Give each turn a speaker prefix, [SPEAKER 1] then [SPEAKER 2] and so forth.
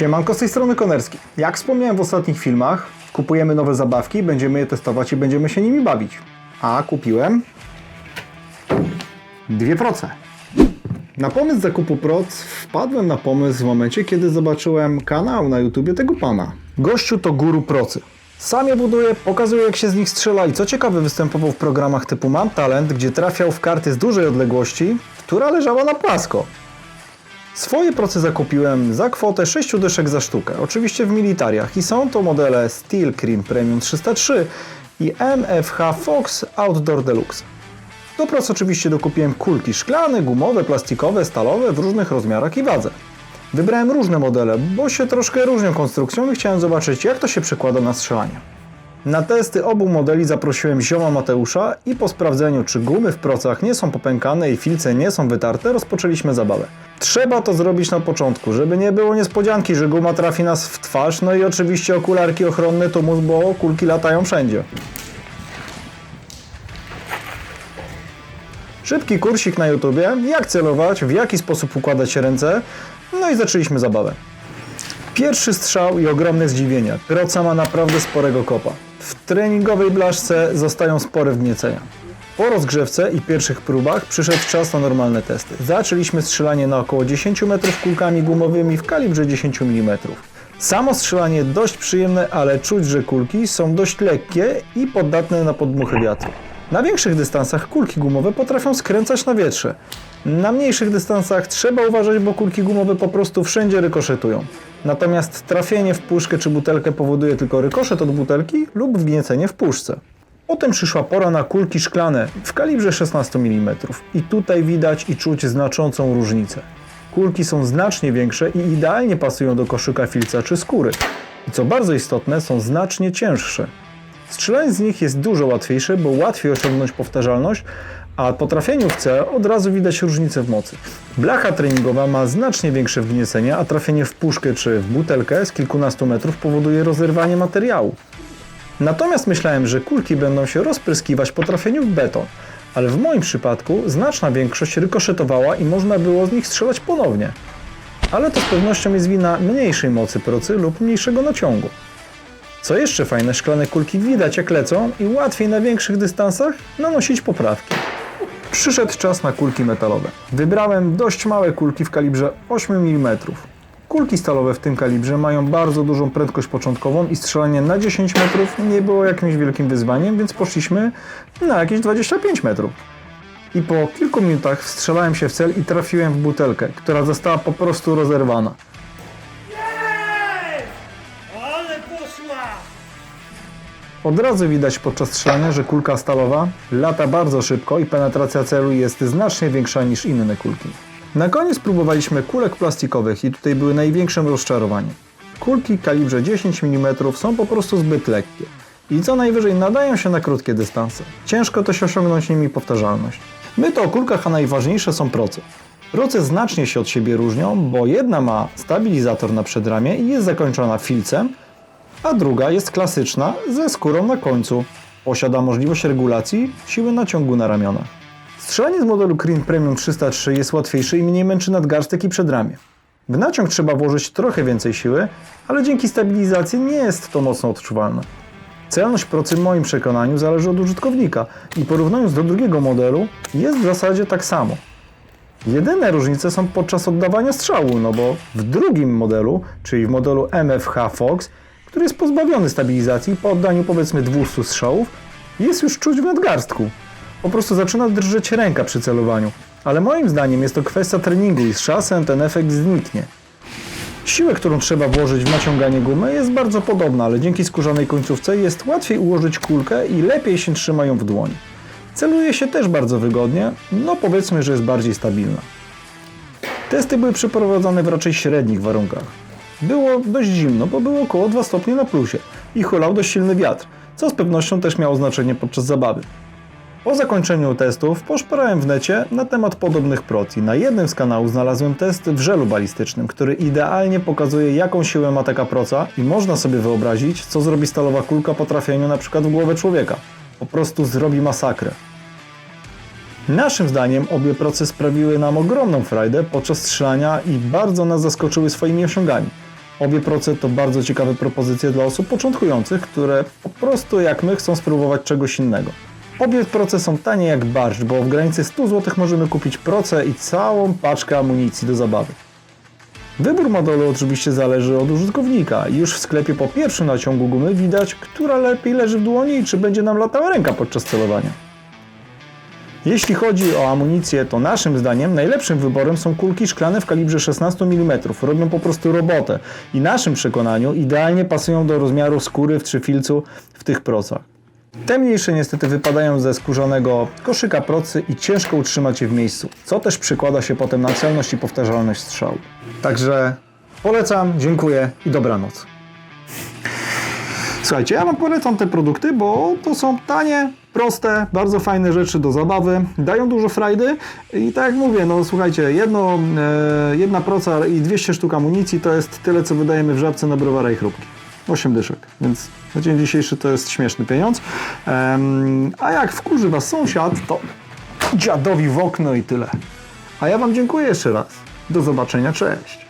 [SPEAKER 1] Siemanko z tej strony Konerski. Jak wspomniałem w ostatnich filmach, kupujemy nowe zabawki, będziemy je testować i będziemy się nimi bawić. A kupiłem dwie proce. Na pomysł zakupu proc wpadłem na pomysł w momencie, kiedy zobaczyłem kanał na YouTubie tego pana. Gościu to guru procy. Sam je buduje, pokazuje jak się z nich strzela i co ciekawe występował w programach typu Mam Talent, gdzie trafiał w karty z dużej odległości, która leżała na płasko. Swoje procy zakupiłem za kwotę 6 dyszek za sztukę, oczywiście w militariach i są to modele Steel Cream Premium 303 i MFH Fox Outdoor Deluxe. Do proc oczywiście dokupiłem kulki szklane, gumowe, plastikowe, stalowe w różnych rozmiarach i wadze. Wybrałem różne modele, bo się troszkę różnią konstrukcją i chciałem zobaczyć jak to się przekłada na strzelanie. Na testy obu modeli zaprosiłem zioma Mateusza i po sprawdzeniu, czy gumy w procach nie są popękane i filce nie są wytarte, rozpoczęliśmy zabawę. Trzeba to zrobić na początku, żeby nie było niespodzianki, że guma trafi nas w twarz, no i oczywiście okularki ochronne tumus, bo kulki latają wszędzie. Szybki kursik na YouTubie, jak celować, w jaki sposób układać ręce, no i zaczęliśmy zabawę. Pierwszy strzał i ogromne zdziwienie. Proca ma naprawdę sporego kopa. W treningowej blaszce zostają spore wgniecenia. Po rozgrzewce i pierwszych próbach przyszedł czas na normalne testy. Zaczęliśmy strzelanie na około 10 metrów kulkami gumowymi w kalibrze 10 mm. Samo strzelanie dość przyjemne, ale czuć, że kulki są dość lekkie i podatne na podmuchy wiatru. Na większych dystansach kulki gumowe potrafią skręcać na wietrze. Na mniejszych dystansach trzeba uważać, bo kulki gumowe po prostu wszędzie rykoszetują. Natomiast trafienie w puszkę czy butelkę powoduje tylko rykoszet od butelki lub wgniecenie w puszce. Potem przyszła pora na kulki szklane w kalibrze 16 mm i tutaj widać i czuć znaczącą różnicę. Kulki są znacznie większe i idealnie pasują do koszyka filca czy skóry. I co bardzo istotne, są znacznie cięższe. Strzelanie z nich jest dużo łatwiejsze, bo łatwiej osiągnąć powtarzalność, a po trafieniu w cel od razu widać różnicę w mocy. Blacha treningowa ma znacznie większe wgniecenie, a trafienie w puszkę czy w butelkę z kilkunastu metrów powoduje rozerwanie materiału. Natomiast myślałem, że kulki będą się rozpryskiwać po trafieniu w beton, ale w moim przypadku znaczna większość rykoszetowała i można było z nich strzelać ponownie. Ale to z pewnością jest wina mniejszej mocy procy lub mniejszego naciągu. Co jeszcze fajne, szklane kulki widać jak lecą i łatwiej na większych dystansach nanosić poprawki. Przyszedł czas na kulki metalowe. Wybrałem dość małe kulki w kalibrze 8 mm. Kulki stalowe w tym kalibrze mają bardzo dużą prędkość początkową i strzelanie na 10 metrów nie było jakimś wielkim wyzwaniem, więc poszliśmy na jakieś 25 metrów. I po kilku minutach wstrzelałem się w cel i trafiłem w butelkę, która została po prostu rozerwana. Od razu widać podczas strzelania, że kulka stalowa lata bardzo szybko i penetracja celu jest znacznie większa niż inne kulki. Na koniec próbowaliśmy kulek plastikowych i tutaj były największym rozczarowaniem. Kulki kalibrze 10 mm są po prostu zbyt lekkie i co najwyżej nadają się na krótkie dystanse. Ciężko też osiągnąć nimi powtarzalność. My to o kulkach, a najważniejsze są proce. Proce znacznie się od siebie różnią, bo jedna ma stabilizator na przedramię i jest zakończona filcem, a druga jest klasyczna ze skórą na końcu. Posiada możliwość regulacji siły naciągu na ramionach. Strzelanie z modelu Cream Premium 303 jest łatwiejsze i mniej męczy nadgarstek i przedramię. W naciąg trzeba włożyć trochę więcej siły, ale dzięki stabilizacji nie jest to mocno odczuwalne. Celność procy w moim przekonaniu zależy od użytkownika i porównując do drugiego modelu jest w zasadzie tak samo. Jedyne różnice są podczas oddawania strzału, no bo w drugim modelu, czyli w modelu MFH Fox, który jest pozbawiony stabilizacji po oddaniu powiedzmy 200 strzałów, jest już czuć w nadgarstku. Po prostu zaczyna drżeć ręka przy celowaniu. Ale moim zdaniem jest to kwestia treningu i z czasem ten efekt zniknie. Siłę, którą trzeba włożyć w naciąganie gumy jest bardzo podobna, ale dzięki skórzanej końcówce jest łatwiej ułożyć kulkę i lepiej się trzyma ją w dłoni. Celuje się też bardzo wygodnie, no powiedzmy, że jest bardziej stabilna. Testy były przeprowadzane w raczej średnich warunkach. Było dość zimno, bo było około 2 stopnie na plusie i hulał dość silny wiatr, co z pewnością też miało znaczenie podczas zabawy. Po zakończeniu testów poszperałem w necie na temat podobnych proc i na jednym z kanałów znalazłem test w żelu balistycznym, który idealnie pokazuje jaką siłę ma taka proca i można sobie wyobrazić, co zrobi stalowa kulka po trafieniu na przykład w głowę człowieka. Po prostu zrobi masakrę. Naszym zdaniem obie proce sprawiły nam ogromną frajdę podczas strzelania i bardzo nas zaskoczyły swoimi osiągami. Obie proce to bardzo ciekawe propozycje dla osób początkujących, które po prostu jak my chcą spróbować czegoś innego. Obie proce są tanie jak barszcz, bo w granicy 100 zł możemy kupić proce i całą paczkę amunicji do zabawy. Wybór modelu oczywiście zależy od użytkownika. Już w sklepie po pierwszym naciągu gumy widać, która lepiej leży w dłoni i czy będzie nam latała ręka podczas celowania. Jeśli chodzi o amunicję, to naszym zdaniem najlepszym wyborem są kulki szklane w kalibrze 16 mm. Robią po prostu robotę i naszym przekonaniu idealnie pasują do rozmiaru skóry w trzyfilcu w tych procach. Te mniejsze niestety wypadają ze skórzanego koszyka procy i ciężko utrzymać je w miejscu, co też przekłada się potem na celność i powtarzalność strzału. Także polecam, dziękuję i dobranoc. Słuchajcie, ja Wam polecam te produkty, bo to są tanie, proste, bardzo fajne rzeczy do zabawy, dają dużo frajdy i tak jak mówię, no słuchajcie, jedno, e, jedna proca i 200 sztuk amunicji to jest tyle, co wydajemy w żabce na browara i chrupki. 8 dyszek, więc na dzień dzisiejszy to jest śmieszny pieniądz. Em, a jak wkurzy Was sąsiad, to dziadowi w okno i tyle. A ja Wam dziękuję jeszcze raz. Do zobaczenia, cześć.